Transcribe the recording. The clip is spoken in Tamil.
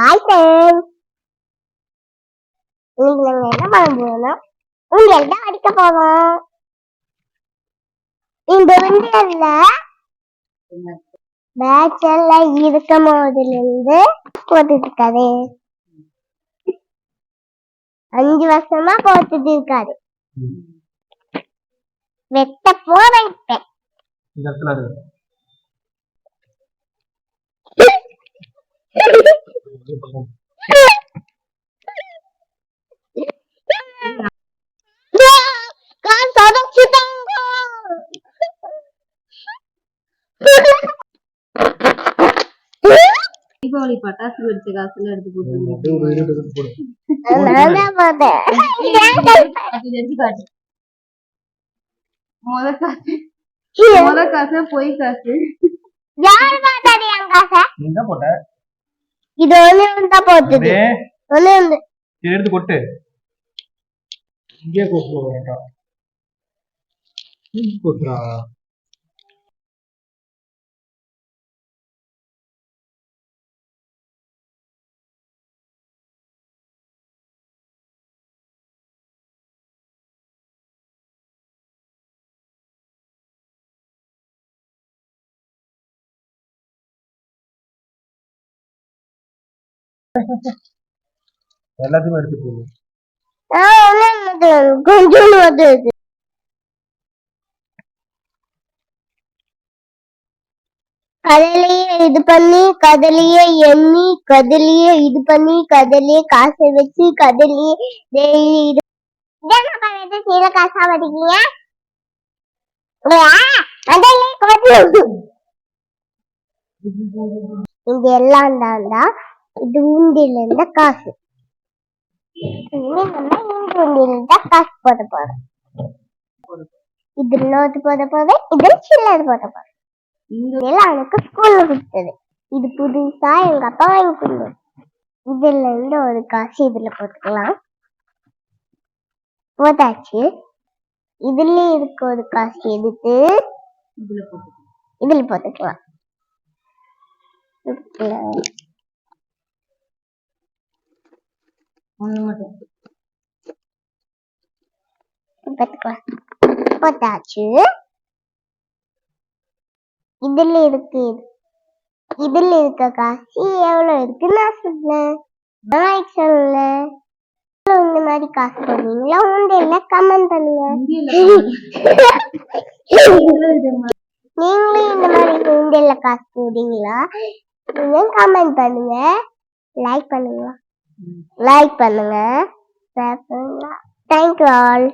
ஹாய் ஃப்ரெண்ட்ஸ் இன்னைக்கு நாங்க என்ன பண்ண போறோம்னா உங்களுக்கு தான் அடிக்க போறோம். இந்த விண்டர்ல பேட்ச் எல்லாம் இருக்கும் போதுல இருந்து போட்டுட்டு இருக்காரு. அஞ்சு வருஷமா போட்டுட்டு இருக்காரு. வெட்ட போறேன் இப்ப. இந்த இடத்துல இருக்கு. காசு அடைச்சிட்டாங்க. தீபாவளி பட்டாசு வெடிச்ச காசுல எடுத்து போட்டு முத காசு. முத காசு பொய் காசு. யாரு பார்த்தாரு என் காசை? நீ என்ன போட்ட? இது ஒண்ணு போட்டுது. அப்படியே ஒண்ணு ஒண்ணு இதை எடுத்து கொட்டு. இங்கே கொட்டு வேண்டாம் கொட்டுறா. எல்லாத்தையும் எடுத்து போடு ஆ, வந்து கதலையே இது பண்ணி கதலையே எண்ணி கதலையே இது பண்ணி கதலையே காசை வச்சு கதலையே டெய்லி இது இதான சீல காசா வடிக்கீங்க கதையிலே இது எல்லாம் தான்டா இது உண்டியில இருந்த காசு. இனிமே நம்ம இந்த உண்டியில காசு போட போறோம். இது நோட்டு போட போறேன் இது சில்லறை போட போறேன் இதுல எனக்கு ஸ்கூல்ல கொடுத்தது. இது புதுசா எங்க அப்பா வாங்கி கொடுத்தது. இதுல இருந்து ஒரு காசு இதுல போட்டுக்கலாம். போட்டாச்சு இதுல இருக்க ஒரு காசு எடுத்து இதுல போட்டு இதுல போட்டுக்கலாம். இதுல ஒண்ணு மட்டும். போட்டுக்கலாம் போட்டாச்சு இதுல இருக்கு. இதுல இருக்க காசு எவ்வளவு இருக்கு நான் சொல்றேன் நான் இந்த மாதிரி காசு போடுவீங்களா? உண்டியல்ல கமெண்ட் பண்ணுங்க? நீங்களும் இந்த மாதிரி உண்டியல்ல காசு போடுவீங்களா? நீங்க கமெண்ட் பண்ணுங்க. லைக் பண்ணுங்க. லைக் பண்ணுங்க. Thank you all